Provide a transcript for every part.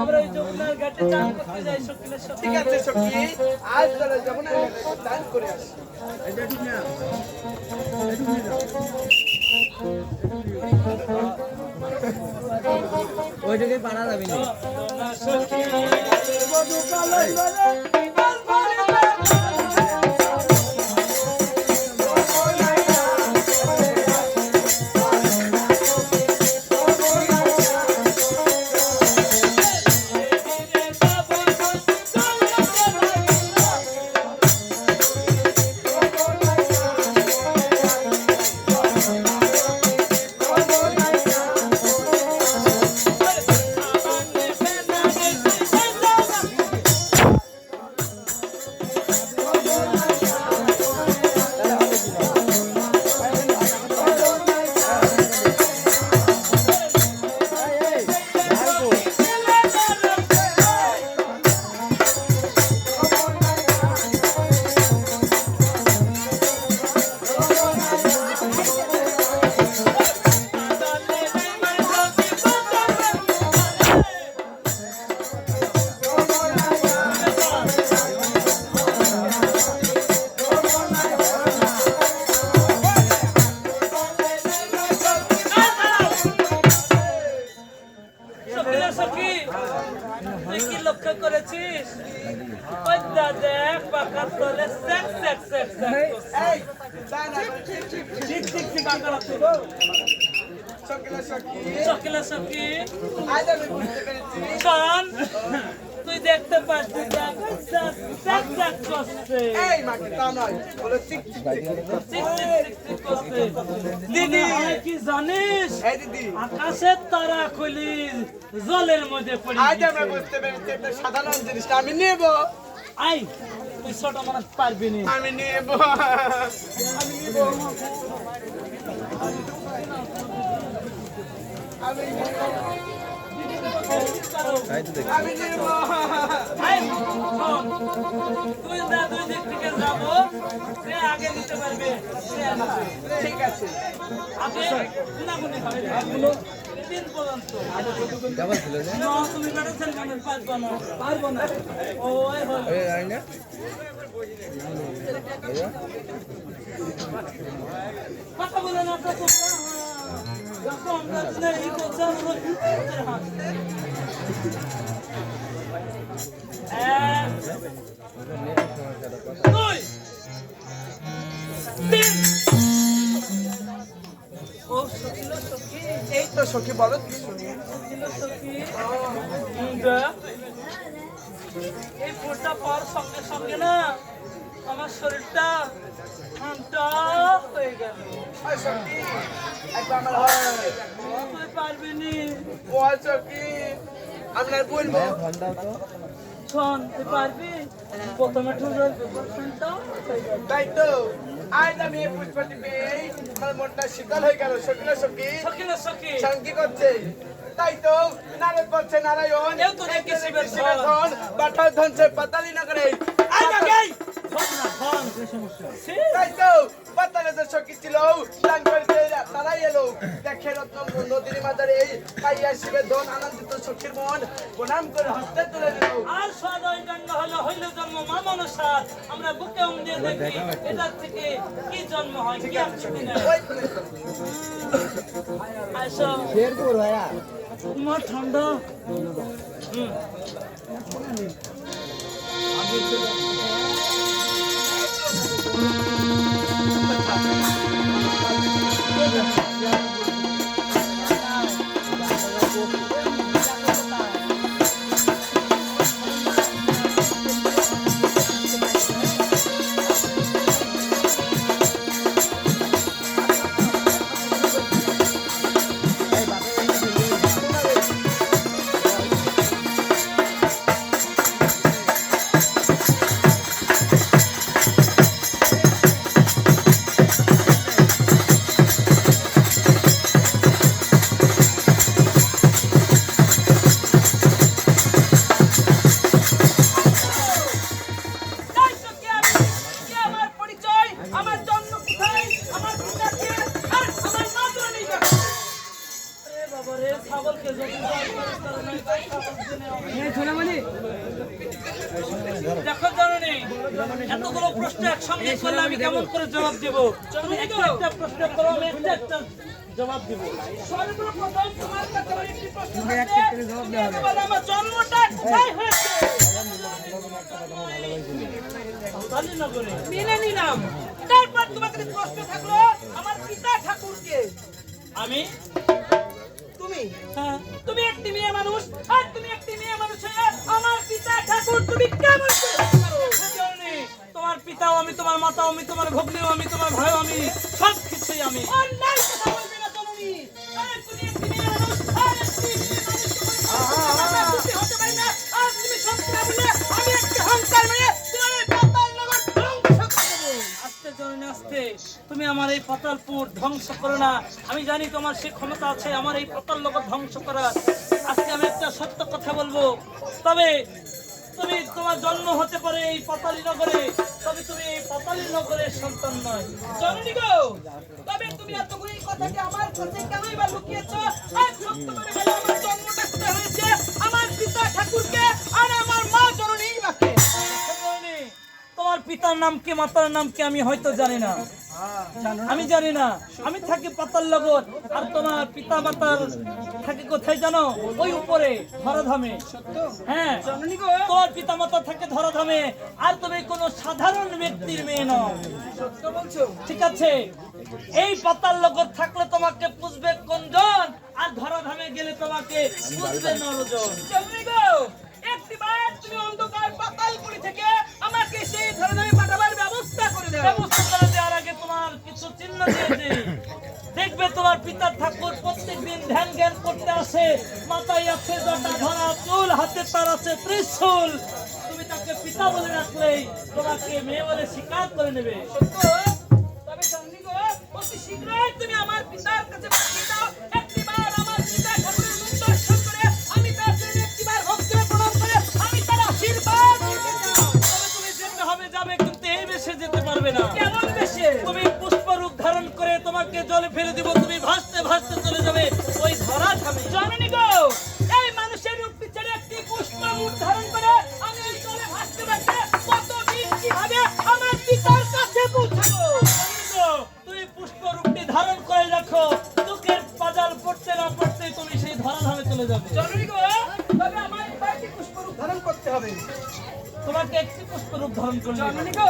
আমরা ওই যমুনার ঘাটে চান করতে যাই শুক্লের সখী ঠিক আছে সখী আজ চলো যমুনা দান করে আসি। ওইটাকে পারা যাবে না সখী সখিলা চিক চিক করছে দিদি কি জানিস? আকাশের তারা খুলি জলের মধ্যে পড়ে আজ আমরা বুঝতে পেরেছি সাধারণ জিনিসটা আমি নেব। আই তুই ছোট মানুষ পারবি না আমি নেব। আমি নেব আমি আমি নেব আই, তুই না দুই দিক থেকে যাব সে আগে নিতে পারবে ঠিক আছে আগে গুনাগুনি হবে তিন পর্যন্ত তুমি বেড়েছেন কেন? পারব না। পারব কথা বলেন আপনার তো। যখন আমরা এই করছি, আমরা সখী বলো। এই ফুলটা পাওয়ার সঙ্গে সঙ্গে না। আমার শরীরটা ঠান্ডা হয়ে গেল। আমার তুই পারবি নি। সখী আমি বলব। তো। শোন তুই পারবি? প্রথমে ঠুঁজল তাই তো। আজ আমি এই পুষ্পটি পেয়ে আমার মনটা শীতল হয়ে গেল সখী না সখী সখী না সখী সঙ্গী করছে। তাই তো নারদ বলছে নারায়ণ এও তো দেখি শিবের শিবের ধন। ধন পাঠার পাতালি না করে কি সমস্যা তাই তো দেশের সখী ছিল। তারাই এলো। দেখে রত্ন নদীর মাদারে পাইয়া শিবে ধন আনন্দিত সখীর মন প্রণাম করে হস্তে তুলে দিল। আর সদয় দণ্ড হলো হইল জন্ম মা মনসার আমরা বুকে উম দিয়ে দেখি এটার থেকে কি জন্ম হয় কি আপনি আসো। শেরপুর ভাইয়া। তোমার ঠান্ডা আমি একটা প্রশ্ন করো আমি একটা একটা জবাব দেব। সর্বপ্রথম তোমার কাছে আমার একটি প্রশ্ন তোমাকে থাকবে। একটা করে জবাব দেওয়া হবে। একেবারে আমার জন্মটা কোথায় হয়েছে? কালীনগরে মেনে নিলাম তারপর তোমাকে প্রশ্ন থাকল আমার পিতা ঠাকুরকে। আমি? তুমি? হ্যাঁ। তুমি একটি মেয়ে মানুষ আর তুমি একটি মেয়ে মানুষ আমার পিতা পিতাও আমি তোমার মাতাও আমি তোমার ভগ্নিও আমি তোমার ভাইও আমি সব কিছুই আমি তুমি আমার এই পাতালপুর ধ্বংস করো না। আমি জানি তোমার সে ক্ষমতা আছে আমার এই পাতাল লোক ধ্বংস করার। আজকে আমি একটা সত্য কথা বলব। তবে তুমি তোমার জন্ম হতে পারে এই পাতালি নগরে, তবে তুমি এই পাতালি নগরের সন্তান নয়। জননী গো, তবে তুমি এতগুলো কথাটি আমার কাছে কেনই বা লুকিয়েছো? আজ সত্য করে আমার জন্মটা কোথায় হয়েছে আমার পিতা ঠাকুরকে আর আমার মা জননী বাকে তোমার পিতার নাম কি, মাতার নাম কি আমি হয়তো জানি না। আমি জানি না। আমি থাকি পাতাল লগর আর তোমার পিতা মাতার থাকে কোথায় জানো? ওই উপরে, ধরাধামে। হ্যাঁ। তোমার পিতা মাতা থাকে ধরাধামে। আর তুমি কোনো সাধারণ ব্যক্তির মেয়ে নও। ঠিক আছে? এই পাতাল লগর থাকলে তোমাকে পুষবে কোনজন? আর ধরাধামে গেলে তোমাকে পুষবে নরজন। জননী গো একটিবার তুমি থেকে আমাকে ধরনের পাঠাবার ব্যবস্থা করে দাও। ব্যবস্থা করে দেওয়ার আগে তোমার কিছু চিহ্ন দিয়ে দেখবে তোমার পিতার ঠাকুর প্রত্যেকদিন ধ্যান জ্ঞান করতে আসে। মাথায় আছে জটা ধরা চুল হাতে তার আছে ত্রিশূল। তুমি তাকে পিতা বলে রাখলেই তোমাকে মেয়ে বলে স্বীকার করে নেবে। তবে জননী অতি শীঘ্রই তুমি আমার পিতার কাছে পাঠিয়ে দাও। তোমাকে জলে ফেলে দিব তুমি ভাসতে ভাসতে চলে যাবে। ওই ধরা থামে জননী গো এই মানুষের রূপ ছেড়ে একটি পুষ্প মুখ ধারণ করে আমি ওই জলে ভাসতে ভাসতে কত দিন কীভাবে আমার পিতার কাছে পৌঁছাবো? তুমি পুষ্প রূপটি ধারণ করে রাখো দুঃখের পাজাল পড়তে না পড়তে তুমি সেই ধরাধামে চলে যাবে। জননী গো তবে আমার কয়েকটি পুষ্প রূপ ধারণ করতে হবে। তোমাকে একটি পুষ্প রূপ ধারণ করলে জননী গো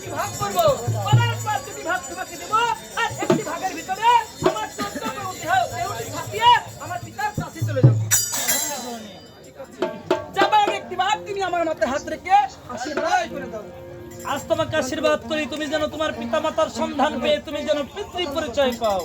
তিনটি ভাগ করব করার পর দুটি ভাগ তোমাকে দেবো আর একটি ভাগের ভিতরে আমার চোদ্দ দেহ দেহটি ছাপিয়ে আমার পিতার কাছে চলে যাব। যাবার একটি ভাগ তুমি আমার মাথায় হাত রেখে আশীর্বাদ করে দাও। আজ তোমাকে আশীর্বাদ করি তুমি যেন তোমার পিতা মাতার সন্ধান পেয়ে তুমি যেন পিতৃ পরিচয় পাও।